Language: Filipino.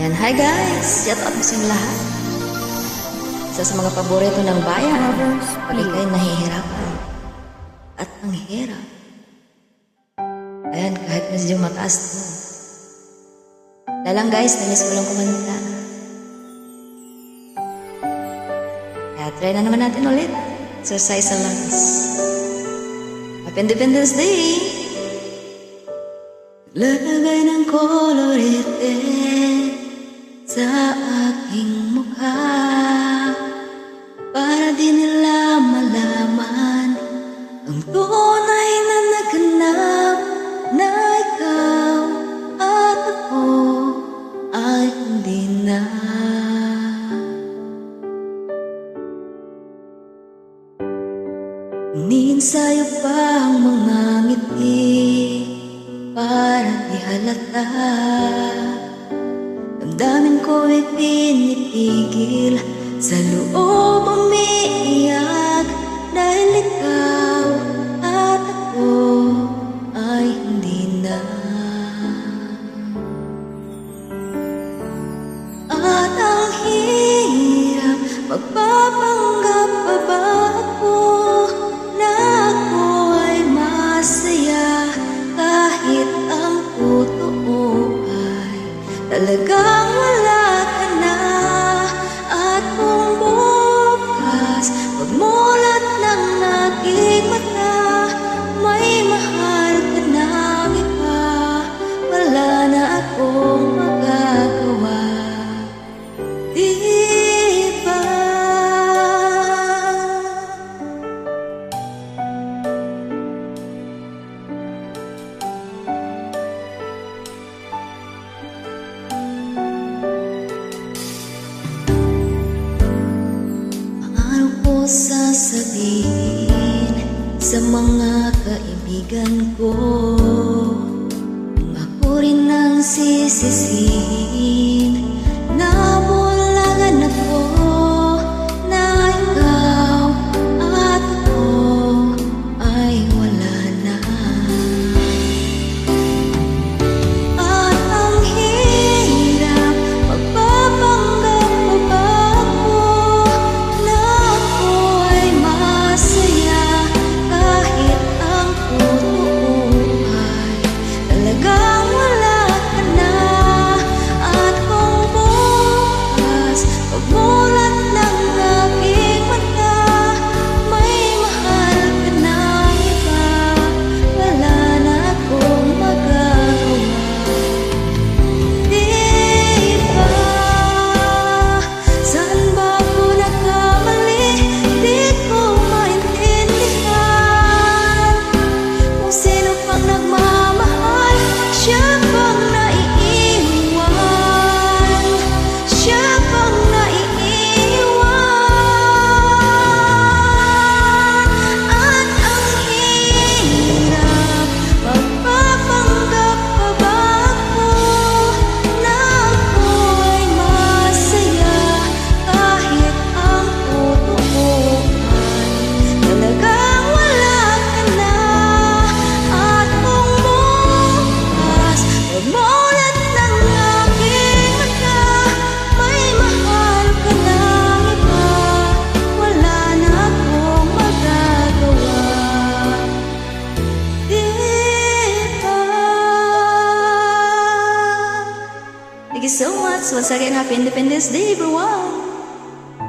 And hi guys! Shout out sa lahat. Isa sa mga paborito ng bayan, pag ikaw'y nahihirapan at ang hirap. Ayan, kahit medyo mataas to. Lalang guys, namiss ko lang kumanta. Kaya try na naman natin ulit. Exercise sa lungs. Happy Independence Day! Lagay ng kolorete sa aking mukha. Para di nila malaman Ang tunay na naganap Na ikaw at ako ay hindi na. Nin sa'yo pa ang mga ngiti Para di halata Damdamin ko'y pinitigil Sa loob umiiyak Dahil ikaw at ako ay hindi na. At ang hirap Magpapanggap pa ba ako Na ako ay masaya? Kahit ang totoo ay Talagang sasabihin sa mga kaibigan ko Kung ako rin so much. Once again, Happy Independence Day, everyone.